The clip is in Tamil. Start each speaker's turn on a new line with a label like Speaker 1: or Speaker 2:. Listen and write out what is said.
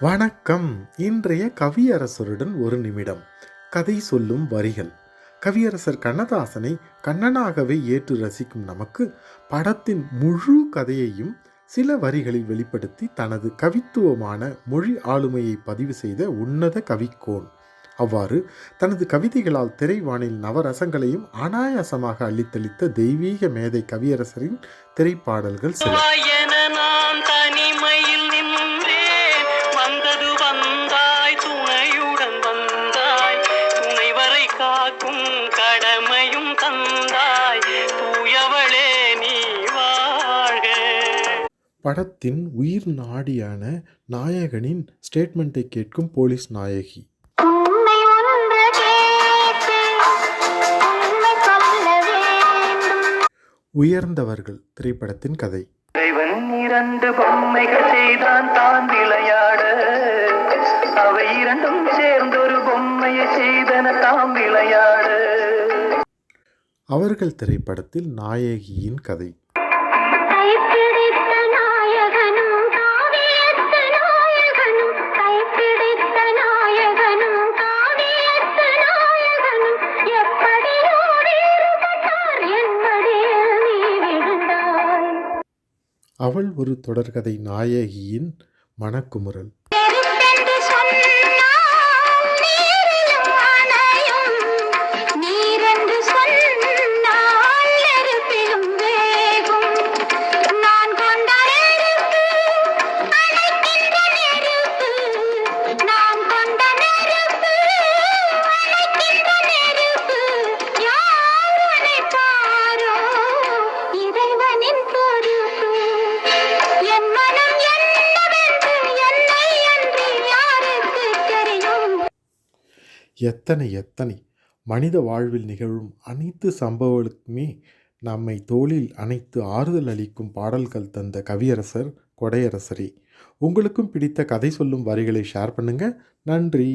Speaker 1: வணக்கம். இன்றைய கவியரசருடன் ஒரு நிமிடம். கதை சொல்லும் வரிகள். கவியரசர் கண்ணதாசனை கண்ணனாகவே ஏற்று ரசிக்கும் நமக்கு படத்தின் முழு கதையையும் சில வரிகளில் வெளிப்படுத்தி தனது கவித்துவமான மொழி ஆளுமையை பதிவு செய்த உன்னத கவிக்கோன். அவ்வாறு தனது கவிதைகளால் திரைவானில் நவரசங்களையும் அனாயாசமாக அள்ளித்தளித்த தெய்வீக மேதை கவியரசரின் திரைப்பாடல்கள் சில.
Speaker 2: காக்கும் கடமையும் தந்தாய். தூயவளே நீ வாழ்க.
Speaker 1: படத்தின் உயிர் நாடியான நாயகனின் ஸ்டேட்மெண்ட்டை கேட்கும் போலீஸ் நாயகி. உயர்ந்தவர்கள் திரைப்படத்தின் கதை.
Speaker 2: இறைவன் இரண்டு பொம்மைகள் செய்தான் தான் விளையாட. தாம் விளையாட
Speaker 1: அவர்கள் திரைப்படத்தில் நாயகியின் கதை.
Speaker 3: கைப்பிடித்த நாயகனும் காவியத்து நாயகனும் கைப்பிடித்த நாயகனும் காவியத்து நாயகனும் எப்படி ஓடியிருப்பட்டார் என் மடியில் நீ விழுந்தாய்.
Speaker 1: அவள் ஒரு தொடர்கதை நாயகியின் மனக்குமுறல். எத்தனை எத்தனை. மனித வாழ்வில் நிகழும் அனைத்து சம்பவங்களுக்குமே நம்மை தோளில் அனைத்து ஆறுதல் அளிக்கும் பாடல்கள் தந்த கவியரசர் கொடையரசரே. உங்களுக்கும் பிடித்த கதை சொல்லும் வரிகளை ஷேர் பண்ணுங்கள் நன்றி.